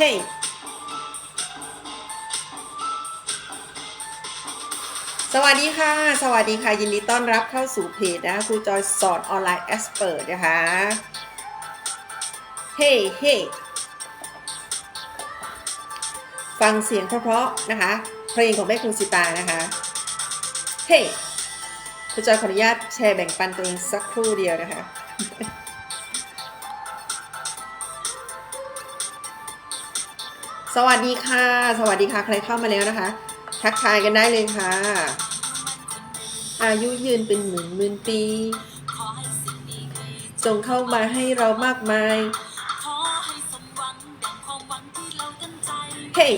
Hey สวัสดีค่ะ สวัสดีค่ะ ยินดีต้อนรับเข้าสู่เพจนะคะครูจอยสอนออนไลน์เอ็กซ์เพรสนะคะ เฮ้เฮ้ฟังเสียงเพราะๆนะคะ เพลงของแม่ครูสิตานะคะ เฮ้ครูจอยขออนุญาตแชร์แบ่งปันตัวเองสักครู่เดียวนะคะ วัสดีค่ะ สวัสดีค่ะ ใครเข้ามาแล้วนะคะ ทักทายกันได้เลยค่ะ อายุยืนเป็นหมื่นหมื่นปีส่งเข้ามาให้เรามากมาย เฮ้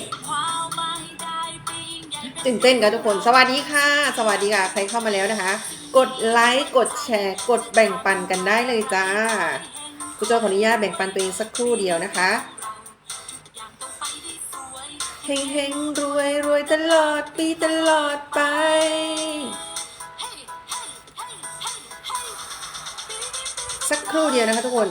ตื่นเต้นกันทุกคน สวัสดีค่ะ สวัสดีค่ะ ใครเข้ามาแล้วนะคะ กดไลค์ กดแชร์ กดแบ่งปันกันได้เลยจ้า คุณโจขออนุญาตแบ่งปันตัวเองสักครู่เดียวนะคะ เฮงเฮงรวยรวยตลอดปีตลอดไป สักครู่เดียวนะคะทุกคน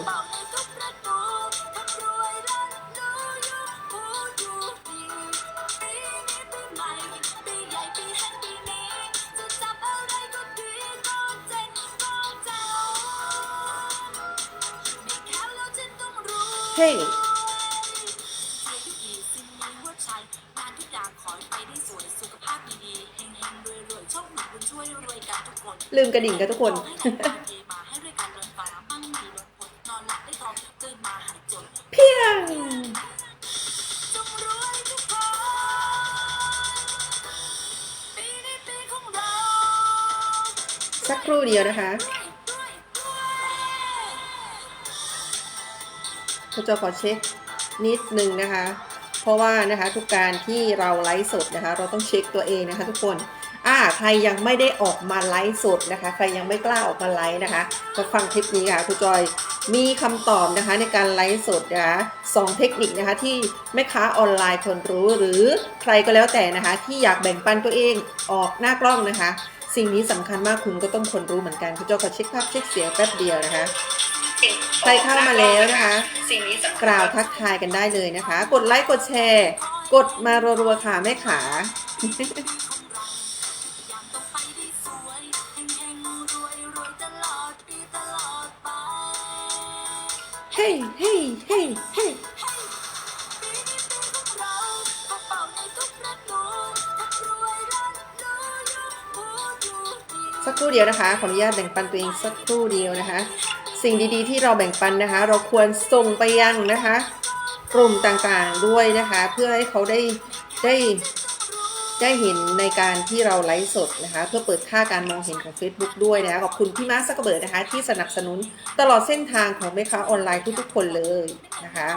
เฮ้ ลืมกระดิ่งกันทุกคนเพียงสักครู่เดียวนะคะคุณจะขอเช็คนิดนึงนะคะ เพราะว่านะคะทุกการที่เราไลฟ์สดนะคะ เราต้องเช็คตัวเองนะคะทุกคน อ่าใครยังไม่ได้ออกมาไลฟ์สดนะคะ ใครยังไม่กล้าออกมาไลฟ์นะคะมาฟังคลิปนี้ค่ะคุณจอยมีคำตอบนะคะในการไลฟ์สดนะคะสองเทคนิคนะคะที่แม่ค้าออนไลน์ควรรู้หรือใครก็แล้วแต่นะคะ ที่อยากแบ่งปันตัวเองออกหน้ากล้องนะคะ สิ่งนี้สำคัญมากคุณก็ต้องควรรู้เหมือนกันคุณจอยขอเช็คภาพเช็คเสียงแป๊บเดียวนะคะใครเข้ามาแล้วนะคะสิ่งนี้กล่าวทักทายกันได้เลยนะคะ กดไลค์กดแชร์ กดมารัวๆค่ะแม่ขา ฮ้เฮ้เฮ้เฮ้สักครู่เดียวนะคะ ขออนุญาตแบ่งปันตัวเองสักครู่เดียวนะคะ สิ่งดีๆ ที่เราแบ่งปันนะคะ เราควรส่งไปยังนะคะ กลุ่มต่างๆด้วยนะคะ เพื่อให้เขาได้ได้ ได้เห็นในการที่เราไลฟ์สดนะคะ เพื่อเปิดค่าการมองเห็นของ Facebook ด้วยนะคะขอบคุณพี่มาร์คซักเกอร์เบิร์ดนะคะ ที่สนับสนุนตลอดเส้นทางของแม่ค้าออนไลน์ทุกๆคนเลยนะคะ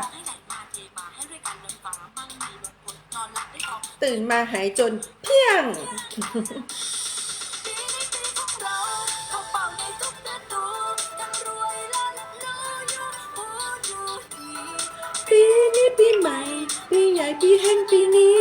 ตื่นมาหายจนเพียงปีนี้ปีใหม่ปีใหญ่ปีแห่งปีนี้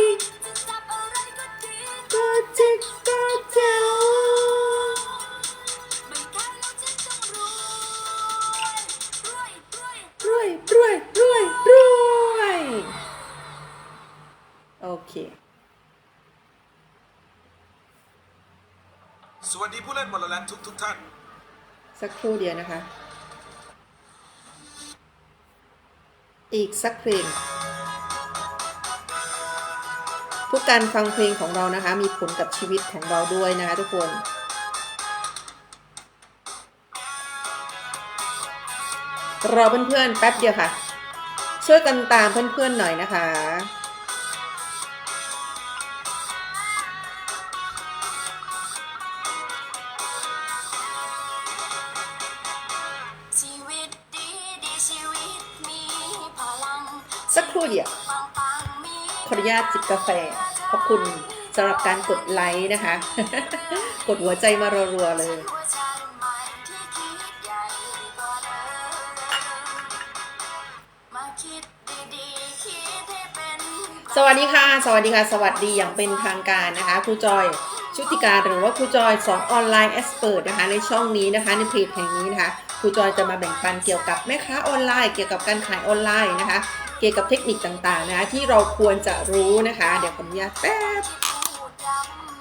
สวัสดีผู้เล่นบอลแลนทุกทุกท่าน สักครู่เดียวนะคะ อีกสักเพลงทุกการฟังเพลงของเรานะคะ มีผลกับชีวิตของเราด้วยนะคะทุกคนรอเพื่อนๆแป๊บเดียวค่ะ ช่วยกันตามเพื่อนๆหน่อยนะคะ สักครู่เดียวปังปังมีขออนุญาตจิบกาแฟ ขอบคุณสำหรับการกดไลค์นะคะ กดหัวใจมารัวๆเลยหัวใจใหม่ที่คิดใหญ่กว่าเดิมมาคิดดีๆคิดให้เป็นสวัสดีค่ะ สวัสดีค่ะ สวัสดีอย่างเป็นทางการนะคะครูจอยชุติการหรือว่าครูจอยสอนออนไลน์เอ็กซ์เพรสนะคะในช่องนี้นะคะในเพจแห่งนี้นะคะค รูจอยจะมาแบ่งปันเกี่ยวกับแม่ค้าออนไลน์ เกี่ยวกับการขายออนไลน์นะคะ เกี่ยวกับเทคนิคต่างๆนะที่เราควรจะรู้นะคะ เดี๋ยวผมอนุญาตแป๊บ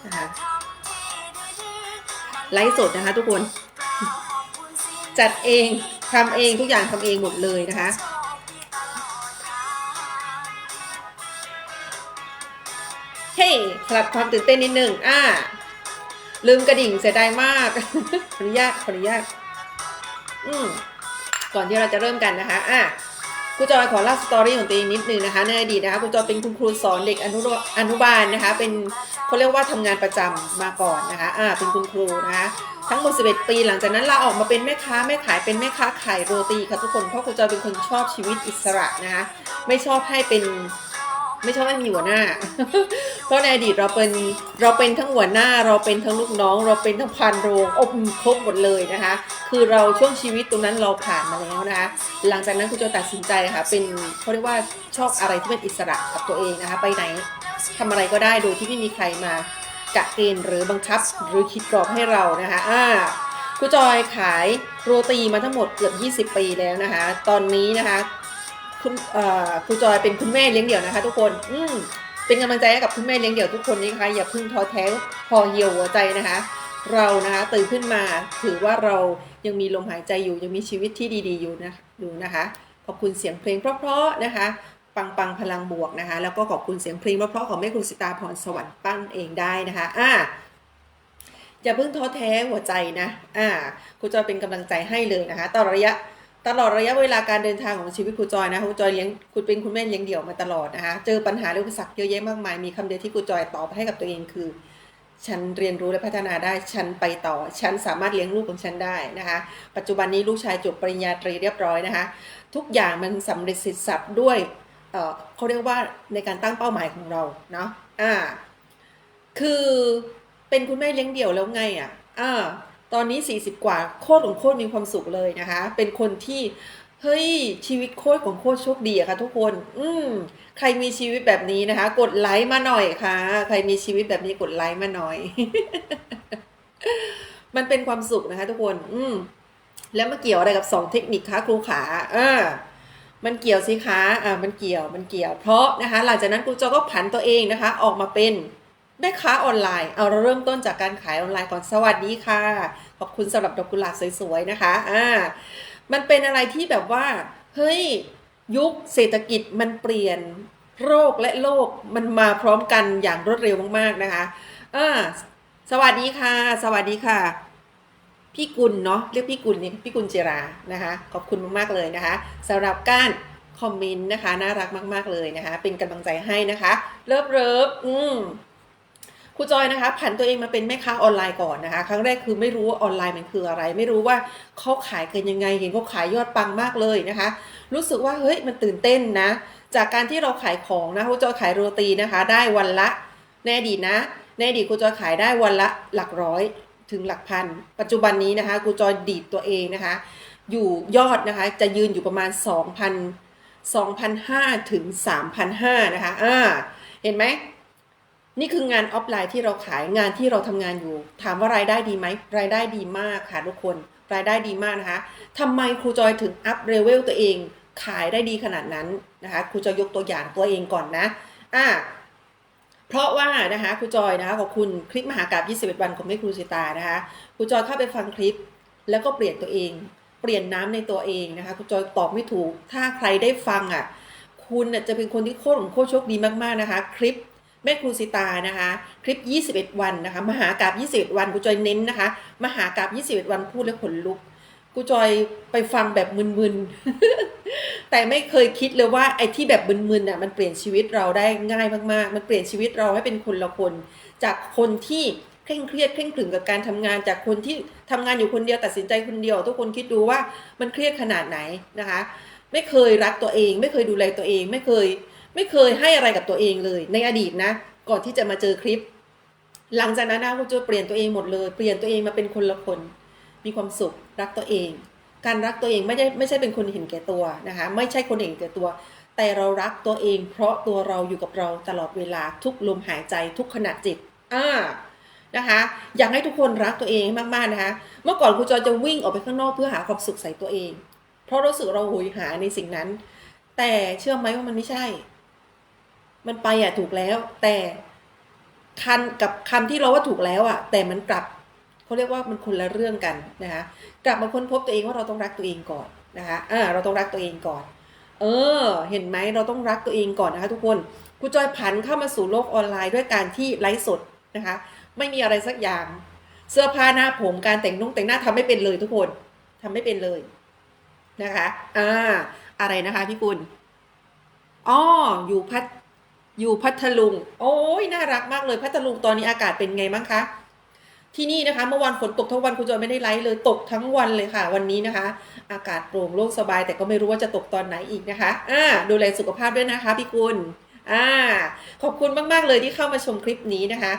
นะคะไลฟ์สดนะคะทุกคน จัดเองทำเองทุกอย่างทำเองหมดเลยนะคะเฮ้ยสลับความตื่นเต้นนิดนึงอ่าลืมกระดิ่งเสียดายมาก ขออนุญาต ขออนุญาต อืมก่อนที่เราจะเริ่มกันนะคะ อะครูจอยขอเล่าสตอรี่ของตัวเองนิดนึงนะคะ ในอดีตนะคะครูจอยเป็นคุณครูสอนเด็กอนุอนุบาลนะคะ เป็นเขาเรียกว่าทำงานประจำมาก่อนนะคะ อ่า เป็นคุณครูนะคะ ทั้งหมด 11 ปี หลังจากนั้นลาออกมาเป็นแม่ค้าแม่ขายเป็นแม่ค้าขายโรตีค่ะทุกคน เพราะครูจอยเป็นคนชอบชีวิตอิสระนะคะ ไม่ชอบให้เป็น ไม่ชอบให้มีหัวหน้า เพราะในอดีตเราเป็นเราเป็นทั้งหัวหน้าเราเป็นทั้งลูกน้อง เราเป็นทั้งพันโรงอบครบหมดเลยนะคะ คือเราช่วงชีวิตตรงนั้นเราผ่านมาแล้วนะคะหลังจากนั้นคุณจะตัดสินใจค่ะเป็นเขาเรียกว่าชอบอะไรที่เป็นอิสระกับตัวเองนะคะ ไปไหนทำอะไรก็ได้โดยที่ไม่มีใครมากะเกณฑ์หรือบังคับหรือคิดกรอบให้เรานะคะอ่าครูจอยขายโรตีมาทั้งหมดเกือบ 20 ปีแล้วนะคะ ตอนนี้นะคะคุณครูจอยเป็นคุณแม่เลี้ยงเดี่ยวนะคะ ทุกคน อืม เป็นกำลังใจให้กับคุณแม่เลี้ยงเดี่ยวทุกคนนี้นะคะอย่าพิ่งท้อแท้พอเหี่ยวหัวใจนะคะ เรานะคะตื่นขึ้นมาถือว่าเรายังมีลมหายใจอยู่ยังมีชีวิตที่ดี ๆ อยู่นะอยู่นะคะขอบคุณเสียงเพลงเพราะๆนะคะ ปังปังพลังบวกนะคะ แล้วก็ขอบคุณเสียงเพลงเพราะๆของแม่ครูสิตาพรสวรรค์ปั้นเองได้นะคะอ่าอย่าเพิ่งท้อแท้หัวใจนะอ่าครูจอยเป็นกำลังใจให้เลยนะคะตลอดระยะ ตลอดระยะเวลาการเดินทางของชีวิตครูจอยนะครูจอยเลี้ยงคุณเป็นคุณแม่เลี้ยงเดี่ยวมาตลอดนะคะเจอปัญหาและอุปสรรคเยอะแยะมากมายมีคำเดียวที่ครูจอยตอบให้กับตัวเองคือ ฉันเรียนรู้และพัฒนาได้ฉันไปต่อ ฉันสามารถเลี้ยงลูกของฉันได้นะคะ ปัจจุบันนี้ลูกชายจบปริญญาตรีเรียบร้อยนะคะ ทุกอย่างมันสำเร็จเสร็จสับด้วยเออเขาเรียกว่าในการตั้งเป้าหมายของเราเนาะอ่าคือเป็นคุณแม่เลี้ยงเดี่ยวแล้วไงอะอ่า ตอนนี้ 40 กว่าโคตรของโคตรมีความสุขเลยนะคะ เป็นคนที่เฮ้ยชีวิตโคตรของโคตรโชคดีอะค่ะทุกคน อืมใครมีชีวิตแบบนี้นะคะ กดไลค์มาหน่อยค่ะ ใครมีชีวิตแบบนี้กดไลค์มาหน่อย มันเป็นความสุขนะคะ ทุกคน อืมแล้วมาเกี่ยวอะไรกับสองเทคนิคคะครูขาเอ่ามันเกี่ยวสิคะอ่ามันเกี่ยวมันเกี่ยว เพราะนะคะ หลังจากนั้นครูจอก็ผันตัวเองนะคะ ออกมาเป็น แม่ค้าออนไลน์ เอาเราเริ่มต้นจากการขายออนไลน์ก่อนสวัสดีค่ะ ขอบคุณสำหรับดอกกุหลาบสวยๆนะคะอ่ามันเป็นอะไรที่แบบว่า เฮ้ย ยุคเศรษฐกิจมันเปลี่ยนโรคและโลกมันมาพร้อมกันอย่างรวดเร็วมากๆนะคะอ่าสวัสดีค่ะ สวัสดีค่ะ พี่กุลเนาะเรียกพี่กุลนี่พี่กุลเจรานะคะ ขอบคุณมากๆเลยนะคะสำหรับการคอมเมนต์นะคะ น่ารักมาก ๆเลยนะคะ เป็นกำลังใจให้นะคะ เลิฟเลิฟอืม ครูจอยนะคะผันตัวเองมาเป็นแม่ค้าออนไลน์ก่อนนะคะ ครั้งแรกคือไม่รู้ว่าออนไลน์มันคืออะไร ไม่รู้ว่าเขาขายกันยังไง เห็นเขาขายยอดปังมากเลยนะคะ รู้สึกว่าเฮ้ยมันตื่นเต้นนะ จากการที่เราขายของนะครูจอยขายโรตีนะคะ ได้วันละในอดีตนะในอดีตครูจอยขายได้วันละหลักร้อยถึงหลักพัน ปัจจุบันนี้นะคะครูจอยดีดตัวเองนะคะ อยู่ยอดนะคะจะยืนอยู่ประมาณ 2,000 2,500ถึง3,500นะคะอ่าเห็นไหม นี่คืองานออฟไลน์ที่เราขายงานที่เราทำงานอยู่ ถามว่ารายได้ดีไหมรายได้ดีมากค่ะทุกคน รายได้ดีมากนะคะทำไมครูจอยถึงอัพเลเวลตัวเอง ขายได้ดีขนาดนั้นนะคะครูจอยยกตัวอย่างตัวเองก่อนนะอ่าเพราะว่านะคะครูจอยนะคะขอบคุณคลิปมหากราบ21 วันของแม่ครูสิตานะคะครูจอยเข้าไปฟังคลิป แล้วก็เปลี่ยนตัวเอง เปลี่ยนน้ำในตัวเองนะคะครูจอยตอบไม่ถูก ถ้าใครได้ฟังอะคุณจะเป็นคนที่โคตรของโคตรโชคดีมากๆนะคะ คลิป แม่ครูสิตานะคะ คลิป 21 วันนะคะ มหากราบ21 วันครูจอยเน้นนะคะ มหากราบ21 วันพูดแล้วขนลุกครูจอยไปฟังแบบมึนๆ แต่ไม่เคยคิดเลยว่าไอ้ที่แบบมึนๆน่ะมันเปลี่ยนชีวิตเราได้ง่ายมากๆ มันเปลี่ยนชีวิตเราให้เป็นคนละคน จากคนที่เคร่งเครียดเคร่งขรึมกับการทำงานจากคนที่ทำงานอยู่คนเดียวตัดสินใจคนเดียว ทุกคนคิดดูว่ามันเครียดขนาดไหนนะคะ ไม่เคยรักตัวเอง ไม่เคยดูแลตัวเอง ไม่เคย ไม่เคยให้อะไรกับตัวเองเลย ในอดีตนะ ก่อนที่จะมาเจอคลิป หลังจากนั้นนะคุณจะเปลี่ยนตัวเองหมดเลย เปลี่ยนตัวเองมาเป็นคนละคน มีความสุขรักตัวเอง การรักตัวเองไม่ใช่ไม่ใช่เป็นคนเห็นแก่ตัวนะคะ ไม่ใช่คนเห็นแก่ตัว แต่เรารักตัวเอง เพราะตัวเราอยู่กับเราตลอดเวลาทุกลมหายใจทุกขณะจิตอ่านะคะอยากให้ทุกคนรักตัวเองมากๆนะคะ เมื่อก่อนครูจอยจะวิ่งออกไปข้างนอกเพื่อหาความสุขใส่ตัวเอง เพราะรู้สึกเราโหยหาในสิ่งนั้น แต่เชื่อไหมว่ามันไม่ใช่ มันไปอะถูกแล้ว แต่คันกับคำที่เราว่าถูกแล้วอะ แต่มันกลับเขาเรียกว่ามันคนละเรื่องกันนะคะกลับมาค้นพบตัวเองว่าเราต้องรักตัวเองก่อนนะคะอ่าเราต้องรักตัวเองก่อน เออ เห็นไหมเราต้องรักตัวเองก่อนนะคะ ทุกคนครูจอยผันเข้ามาสู่โลกออนไลน์ด้วยการที่ไลฟ์สดนะคะ ไม่มีอะไรสักอย่าง เสื้อผ้าหน้าผมการแต่งนุ่งแต่งหน้าทำไม่เป็นเลยทุกคนทำไม่เป็นเลยนะคะ อ่า อะไรนะคะพี่กุลอ๋ออยู่พัท อยู่พัทลุง โอ้ยน่ารักมากเลยพัทลุงตอนนี้อากาศเป็นไงบ้างคะ ที่นี่นะคะ เมื่อวานฝนตกทั้งวันคุณจอยไม่ได้ไลฟ์เลยตกทั้งวันเลยค่ะ วันนี้นะคะ อากาศโปร่งโล่งสบาย แต่ก็ไม่รู้ว่าจะตกตอนไหนอีกนะคะ อ่า ดูแลสุขภาพด้วยนะคะ พี่กุลอ่า ขอบคุณมากๆเลยที่เข้ามาชมคลิปนี้นะคะ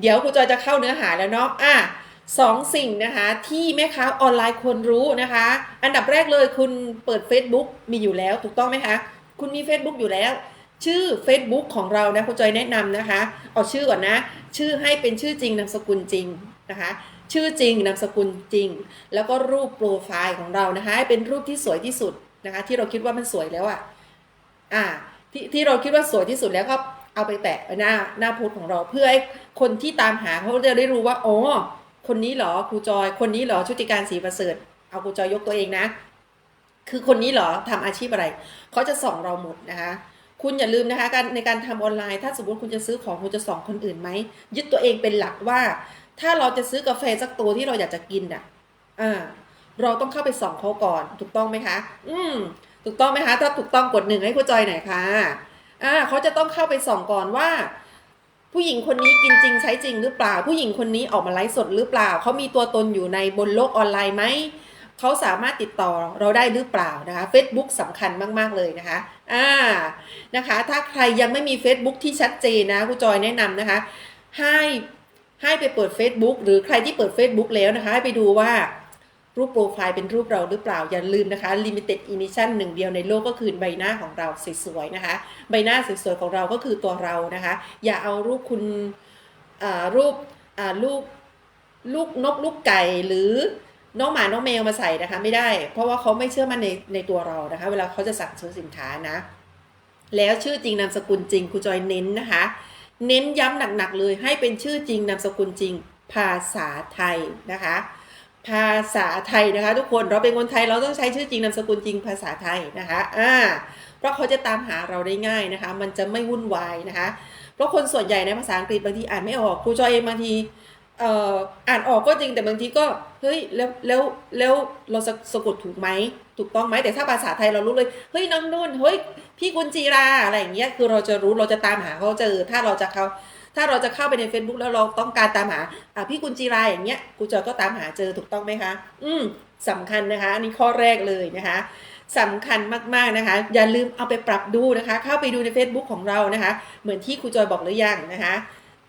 เดี๋ยวครูจอยจะเข้าเนื้อหาแล้วเนาะอะสองสิ่งนะคะที่แม่ค้าออนไลน์ควรรู้นะคะ อันดับแรกเลยคุณเปิด Facebook มีอยู่แล้วถูกต้องไหมคะ คุณมี Facebook อยู่แล้ว ชื่อ Facebook ของเรานะครูจอยแนะนำนะคะ เอาชื่อก่อนนะ ชื่อให้เป็นชื่อจริงนามสกุลจริงนะคะ ชื่อจริงนามสกุลจริง แล้วก็รูปโปรไฟล์ของเรานะคะให้เป็นรูปที่สวยที่สุดนะคะ ที่เราคิดว่ามันสวยแล้วอะ่ะอ่าที่ที่เราคิดว่าสวยที่สุดแล้วก็เอาไปแปะไว้หน้าหน้าโพสต์ของเราเพื่อให้คนที่ตามหาเขาจะได้รู้ว่าโอ๋อคนนี้เหรอครูจอย คนนี้เหรอชุติการศรีประเสริฐเอาครูจอยยกตัวเองนะ คือคนนี้เหรอทำอาชีพอะไรเขาจะส่องเราหมดนะคะ คุณอย่าลืมนะคะการในการทำออนไลน์ ถ้าสมมติคุณจะซื้อของคุณจะส่องคนอื่นไหมยึดตัวเองเป็นหลักว่า ถ้าเราจะซื้อกาแฟสักตัวที่เราอยากจะกินอะอ่าเราต้องเข้าไปส่องเขาก่อน ถูกต้องไหมคะ อืม ถูกต้องไหมคะ ถ้าถูกต้องกดหนึ่งให้ครูจอยหน่อยค่ะอ่าเขาจะต้องเข้าไปส่องก่อนว่า ผู้หญิงคนนี้กินจริงใช้จริงหรือเปล่า ผู้หญิงคนนี้ออกมาไลฟ์สดหรือเปล่าเขามีตัวตนอยู่ในบนโลกออนไลน์ไหม เขาสามารถติดต่อเราได้หรือเปล่านะคะ Facebook สำคัญมาก ๆ เลยนะคะอ่านะคะ ถ้าใครยังไม่มี Facebook ที่ชัดเจนนะครูจอยแนะนำนะคะ ให้ให้ไปเปิด Facebook หรือใครที่เปิด Facebook แล้วนะคะ ให้ไปดูว่ารูปโปรไฟล์เป็นรูปเราหรือเปล่า อย่าลืมนะคะ Limited Edition หนึ่งเดียวในโลกก็คือใบหน้าของเราสวยๆนะคะ ใบหน้าสวยๆของเราก็คือตัวเรานะคะ อย่าเอารูปคุณอ่ารูปอ่าลูกลูกนกลูกไก่หรือ น้องหมา น้องแมวมาใส่นะคะ ไม่ได้ เพราะว่าเขาไม่เชื่อมั่นในในตัวเรานะคะ เวลาเขาจะสั่งซื้อสินค้านะ แล้วชื่อจริงนามสกุลจริงครูจอยเน้นนะคะ เน้นย้ำหนักๆเลย ให้เป็นชื่อจริงนามสกุลจริง ภาษาไทยนะคะ ภาษาไทยนะคะ ทุกคนเราเป็นคนไทยเราต้องใช้ชื่อจริงนามสกุลจริงภาษาไทยนะคะอ่าเพราะเขาจะตามหาเราได้ง่ายนะคะ มันจะไม่วุ่นวายนะคะ เพราะคนส่วนใหญ่ในภาษาอังกฤษบางทีอ่านไม่ออกครูจอยเองบางที เอ่ออ่านออกก็จริงแต่บางทีก็เฮ้ยแล้วแล้วแล้วเราสะสะกดถูกไหมถูกต้องไหมแต่ถ้าภาษาไทยเรารู้เลยเฮ้ยน้องนุ่นเฮ้ยพี่กุญจีราอะไรอย่างเงี้ยคือเราจะรู้เราจะตามหาเขาเจอถ้าเราจะเขาถ้าเราจะเข้าไปใน Facebook แล้วเราต้องการตามหาอะพี่กุญจีราอย่างเงี้ยครูจอยก็ตามหาเจอถูกต้องไหมคะ อืมสำคัญนะคะ อันนี้ข้อแรกเลยนะคะสำคัญมากๆนะคะ อย่าลืมเอาไปปรับดูนะคะ เข้าไปดูใน Facebook ของเรานะคะ เหมือนที่ครูจอยบอกหรือยังนะคะ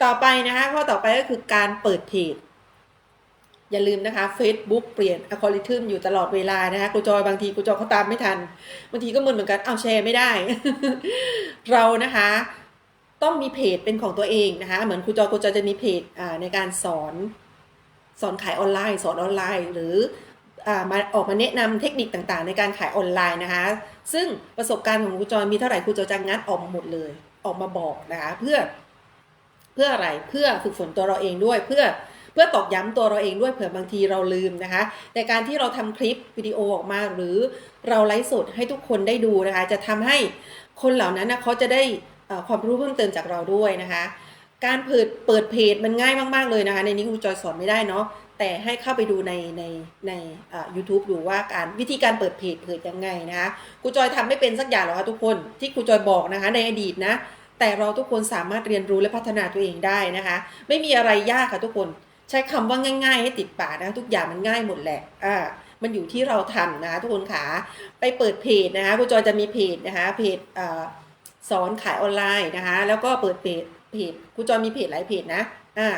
ต่อไปนะคะข้อต่อไปก็คือการเปิดเพจอย่าลืมนะคะ Facebook เปลี่ยนอัลกอริทึมอยู่ตลอดเวลานะคะครูจอยบางทีครูจอยเขาตามไม่ทัน บางทีก็มึนเหมือนกันเอาแชร์ไม่ได้ เรานะคะ ต้องมีเพจเป็นของตัวเองนะคะ เหมือนครูจอยครูจอยจะมีเพจในการสอนสอนขายออนไลน์ สอนออนไลน์ หรืออมาออกมาแนะนำเทคนิคต่างๆ ในการขายออนไลน์นะคะ ซึ่งประสบการณ์ของครูจอยมีเท่าไหร่ครูจอยจะงัดออกมาหมดเลย ออกมาบอกนะคะ เพื่อ พื่ออะไรเพื่อฝึกฝนตัวเราเองด้วยเพื่อเพื่อตอกย้ำตัวเราเองด้วยเผื่อบางทีเราลืมนะคะในการที่เราทำคลิปวิดีโอออกมาหรือเราไลฟ์สดให้ทุกคนได้ดูนะคะ จะทำให้คนเหล่านั้นนะเขาจะได้ความรู้เพิ่มเติมจากเราด้วยนะคะ การเปิดเปิดเพจมันง่ายมาก ๆ เลยนะคะ ในนี้ครูจอยสอนไม่ได้เนาะแต่ให้เข้าไปดูในในในอ่า YouTube ดูว่าการวิธีการเปิดเพจเปิดยังไงนะคะครูจอยทำไม่เป็นสักอย่างหรอกคะทุกคนที่ครูจอยบอกนะคะในอดีตนะ แต่เราทุกคนสามารถเรียนรู้และพัฒนาตัวเองได้นะคะ ไม่มีอะไรยากค่ะทุกคน ใช้คำว่าง่าย ๆ ให้ติดปากนะคะทุกอย่างมันง่ายหมดแหละอ่ามันอยู่ที่เราทำนะคะทุกคนขาไปเปิดเพจนะคะครูจอยจะมีเพจนะคะเพจอสอนขายออนไลน์นะคะ แล้วก็เปิดเพจเพจครูจอยมีเพจหลายเพจนะอ่า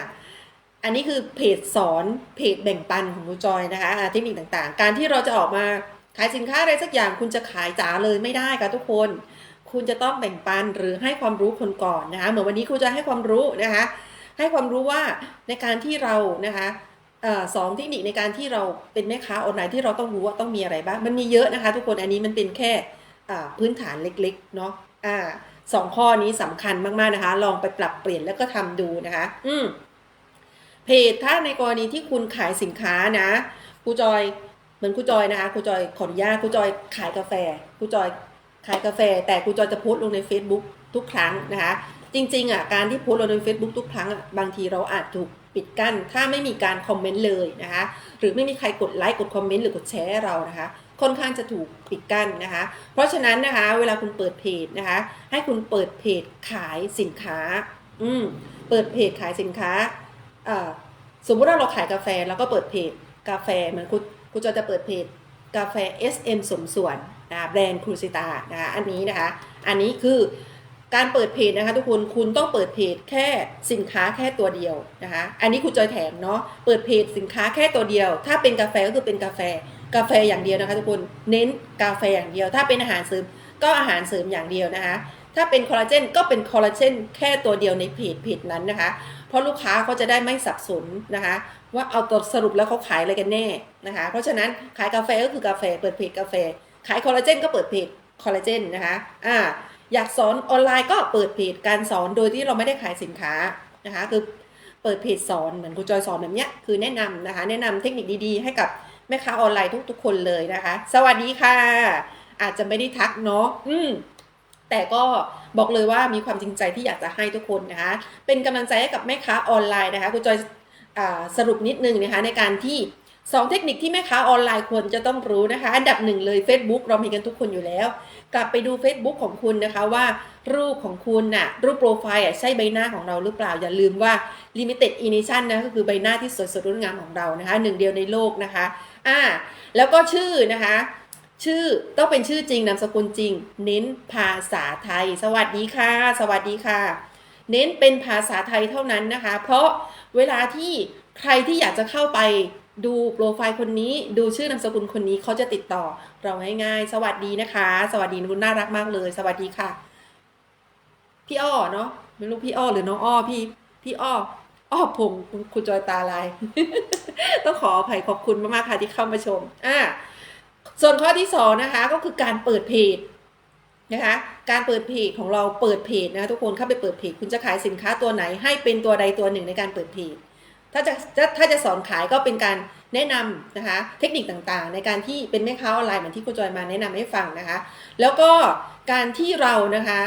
อันนี้คือเพจสอนเพจแบ่งปันของครูจอยนะคะเทคนิคต่างๆ การที่เราจะออกมาขายสินค้าอะไรสักอย่างคุณจะขายจ๋าเลยไม่ได้ค่ะทุกคน คุณจะต้องแบ่งปันหรือให้ความรู้คนก่อนนะคะเหมือนวันนี้ครูจะให้ความรู้นะคะให้ความรู้ว่าในการที่เรานะคะสองเทคนิคในการที่เราเป็นแม่ค้าออนไลน์ที่เราต้องรู้ว่าต้องมีอะไรบ้างมันมีเยอะนะคะ ทุกคนอันนี้มันเป็นแค่พื้นฐานเล็กๆเนาะอ่าสองข้อนี้สำคัญมากๆนะคะ ลองไปปรับเปลี่ยนแล้วก็ทำดูนะคะ อืมเพจถ้าในกรณีที่คุณขายสินค้านะครูจอยเหมือนครูจอยนะคะครูจอยขออนุญาตครูจอยขายกาแฟครูจอย ขายกาแฟ แต่ครูจอยจะโพสต์ลงใน Facebook ทุกครั้งนะคะ จริงๆอะการที่โพสต์ลงใน Facebook ทุกครั้งอะบางทีเราอาจถูกปิดกั้นถ้าไม่มีการคอมเมนต์เลยนะคะ หรือไม่มีใครกดไลค์กดคอมเมนต์หรือกดแชร์เรานะคะ ค่อนข้างจะถูกปิดกั้นนะคะ เพราะฉะนั้นนะคะ เวลาคุณเปิดเพจนะคะ ให้คุณเปิดเพจขายสินค้า อืมเปิดเพจขายสินค้าเอ่อสมมุติว่าเราขายกาแฟแล้วก็เปิดเพจกาแฟเหมือนคุณคุณจอจะเปิดเพจกาแฟ SM สมส่วน นะแบรนด์ครูซิตานะคะอันนี้นะคะ อันนี้คือการเปิดเพจนะคะทุกคนคุณต้องเปิดเพจแค่สินค้าแค่ตัวเดียวนะคะ อันนี้คุณจอยแถมเนาะเปิดเพจสินค้าแค่ตัวเดียว ถ้าเป็นกาแฟก็คือเป็นกาแฟกาแฟอย่างเดียวนะคะทุกคนเน้นกาแฟอย่างเดียว ถ้าเป็นอาหารเสริมก็อาหารเสริมอย่างเดียวนะคะ ถ้าเป็นคอลลาเจนก็เป็นคอลลาเจนแค่ตัวเดียวในเพจเพจนั้นนะคะ เพราะลูกค้าเขาจะได้ไม่สับสนนะคะ ว่าเอาตัวสรุปแล้วเขาขายอะไรกันแน่นะคะ เพราะฉะนั้นขายกาแฟก็คือกาแฟเปิดเพจกาแฟ ขายคอลลาเจนก็เปิดเพจคอลลาเจนนะคะอ่าอยากสอนออนไลน์ก็เปิดเพจการสอนโดยที่เราไม่ได้ขายสินค้านะคะคือเปิดเพจสอนเหมือนครูจอยสอนแบบเนี้ยคือแนะนำนะคะแนะนำเทคนิคดีๆ ให้กับแม่ค้าออนไลน์ทุกๆ คนเลยนะคะ สวัสดีค่ะ อาจจะไม่ได้ทักเนาะอืมแต่ก็บอกเลยว่ามีความจริงใจที่อยากจะให้ทุกคนนะคะ เป็นกำลังใจให้กับแม่ค้าออนไลน์นะคะคุณจอยอาสรุปนิดนึงนะคะในการที่ 2 เทคนิคที่แม่ค้าออนไลน์ควรจะต้องรู้นะคะ อันดับหนึ่งเลย Facebook เรามีกันทุกคนอยู่แล้ว กลับไปดู Facebook ของคุณนะคะว่ารูปของคุณน่ะรูปโปรไฟล์ใช่ใบหน้าของเราหรือเปล่า อย่าลืมว่า Limited Edition นะก็คือใบหน้าที่สวยสดงดงามของเรานะคะหนึ่งเดียวในโลกนะคะอ่าแล้วก็ชื่อนะคะ ชื่อต้องเป็นชื่อจริงนามสกุลจริง เน้นภาษาไทย สวัสดีค่ะ สวัสดีค่ะ เน้นเป็นภาษาไทยเท่านั้นนะคะ เพราะเวลาที่ใครที่อยากจะเข้าไป ดูโปรไฟล์คนนี้ดูชื่อนามสกุลคนนี้เขาจะติดต่อ เราง่ายๆ สวัสดีนะคะ สวัสดีคุณน่ารักมากเลย สวัสดีค่ะ พี่อ้อเนาะไม่รู้พี่อ้อหรือน้องอ้อพี่ พี่อ้ออ้อผมคุณคุณจอยตาลาย ต้องขออภัยขอบคุณมากๆค่ะที่เข้ามาชมอ่าส่วนข้อที่สองนะคะก็คือการเปิดเพจนะคะการเปิดเพจของเราเปิดเพจนะคะทุกคนเข้าไปเปิดเพจคุณจะขายสินค้าตัวไหนให้เป็นตัวใดตัวหนึ่งในการเปิดเพจ ถ้าจะจะถ้าจะสอนขายก็เป็นการแนะนำนะคะ เทคนิคต่างๆ ในการที่เป็นแม่ค้าออนไลน์เหมือนที่คุณจอยมาแนะนำให้ฟังนะคะ แล้วก็การที่เรานะคะ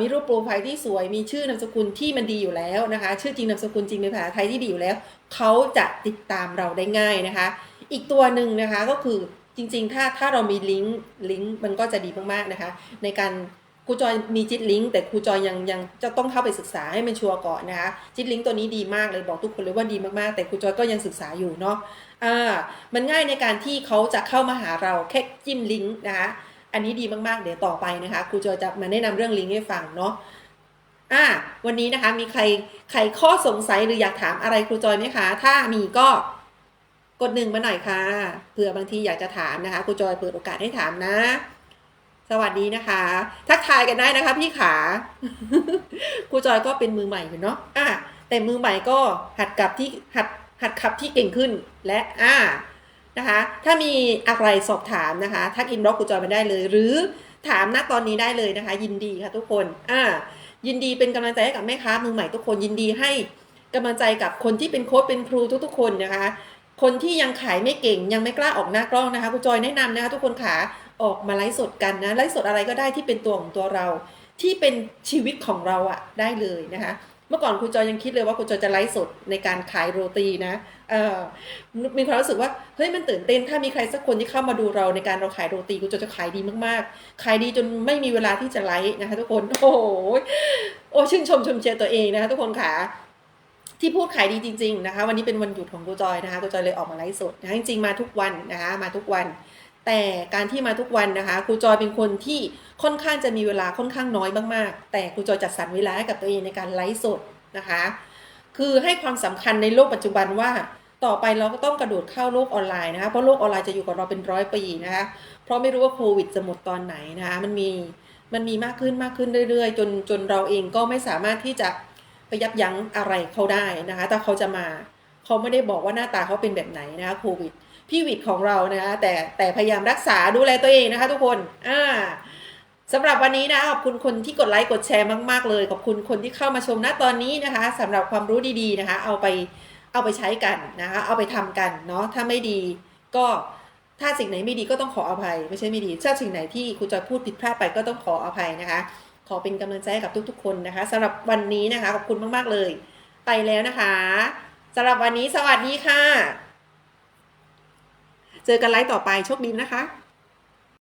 มีรูปโปรไฟล์ที่สวยมีชื่อนามสกุลที่มันดีอยู่แล้วนะคะ ชื่อจริงนามสกุลจริงเป็นภาษาไทยที่ดีอยู่แล้วเขาจะติดตามเราได้ง่ายนะคะ อีกตัวหนึ่งนะคะก็คือจริงๆ ถ้าถ้าเรามีลิงก์ลิงก์มันก็จะดีมากๆนะคะ ในการ ครูจอยมีจิตลิงก์แต่ครูจอยยังยังจะต้องเข้าไปศึกษาให้มันชัวร์ก่อนนะคะจิตลิงก์ตัวนี้ดีมากเลยบอกทุกคนเลยว่าดีมากๆ แต่ครูจอยก็ยังศึกษาอยู่เนาะอ่ามันง่ายในการที่เขาจะเข้ามาหาเราแค่จิ้มลิงก์นะคะอันนี้ดีมากๆ เดี๋ยวต่อไปนะคะครูจอยจะมาแนะนำเรื่องลิงก์ให้ฟังเนาะอ่าวันนี้นะคะมีใครใครข้อสงสัยหรืออยากถามอะไรครูจอยไหมคะ ถ้ามีก็กดหนึ่งมาหน่อยค่ะเผื่อบางทีอยากจะถามนะคะครูจอยเปิดโอกาสให้ถามนะ สวัสดีนะคะ ทักทายกันได้นะคะพี่ขาครูจอยก็เป็นมือใหม่อยู่เนาะอะแต่มือใหม่ก็หัดกับที่หัดหัดขับที่เก่งขึ้นและอ่านะคะ ถ้ามีอะไรสอบถามนะคะ ทักอินบ็อกครูจอยมาได้เลย หรือถามณตอนนี้ได้เลยนะคะ ยินดีค่ะทุกคนอ่ายินดีเป็นกำลังใจให้กับแม่ค้ามือใหม่ทุกคนยินดีให้กำลังใจกับคนที่เป็นโค้ชเป็นครูทุกๆ คนนะคะ คนที่ยังขายไม่เก่งยังไม่กล้าออกหน้ากล้องนะคะคุณจอยแนะนำนะคะทุกคนขา ออกมาไลฟ์สดกันนะไลฟ์สดอะไรก็ได้ที่เป็นตัวของตัวเรา ที่เป็นชีวิตของเราอะได้เลยนะคะ เมื่อก่อนคุณจอยยังคิดเลยว่าคุณจอยจะไลฟ์สดในการขายโรตีนะเออมีความรู้สึกว่าเฮ้ยมันตื่นเต้นถ้ามีใครสักคนที่เข้ามาดูเราในการเราขายโรตีคุณจอยจะขายดีมากๆ ขายดีจนไม่มีเวลาที่จะไลฟ์นะคะ ทุกคนโอ้โหโอ้ชื่นชมชมเชียร์ตัวเองนะคะทุกคนค่ะที่พูดขายดีจริง ๆนะคะ วันนี้เป็นวันหยุดของกูจอยนะคะกูจอยเลยออกมาไลฟ์สดนะคะจริงๆมาทุกวันนะคะมาทุกวัน แต่การที่มาทุกวันนะคะครูจอยเป็นคนที่ค่อนข้างจะมีเวลาค่อนข้างน้อยมากๆ แต่ครูจอยจัดสรรเวลาให้กับตัวเองในการไลฟ์สดนะคะ คือให้ความสำคัญในโลกปัจจุบันว่าต่อไปเราก็ต้องกระโดดเข้าโลกออนไลน์นะคะเพราะโลกออนไลน์จะอยู่กับเราเป็นร้อยปีนะคะเพราะไม่รู้ว่าโควิดจะหมดตอนไหนนะคะมันมีมันมีมากขึ้นมากขึ้นเรื่อยๆ จนจนเราเองก็ไม่สามารถที่จะไปยับยั้งอะไรเขาได้นะคะถ้าเขาจะมา เขาไม่ได้บอกว่าหน้าตาเขาเป็นแบบไหนนะคะโควิด พี่วิดของเรานะคะแต่แต่พยายามรักษาดูแลตัวเองนะคะ ทุกคนอ่าสำหรับวันนี้นะขอบคุณคนที่กดไลค์กดแชร์มาก ๆ เลยขอบคุณคนที่เข้ามาชมณตอนนี้นะคะสำหรับความรู้ดีๆนะคะ เอาไปเอาไปใช้กันนะคะ เอาไปทำกันเนาะถ้าไม่ดีก็ถ้าสิ่งไหนไม่ดีก็ต้องขออภัย ไม่ใช่ไม่ดีถ้าสิ่งไหนที่คุณจอยพูดผิดพลาดไปก็ต้องขออภัยนะคะ ขอเป็นกำลังใจให้กับทุก ๆ คนนะคะสำหรับวันนี้นะคะขอบคุณมากๆเลย ไปแล้วนะคะสำหรับวันนี้สวัสดีค่ะ เจอกันไลฟ์ต่อไปโชคดีนะคะ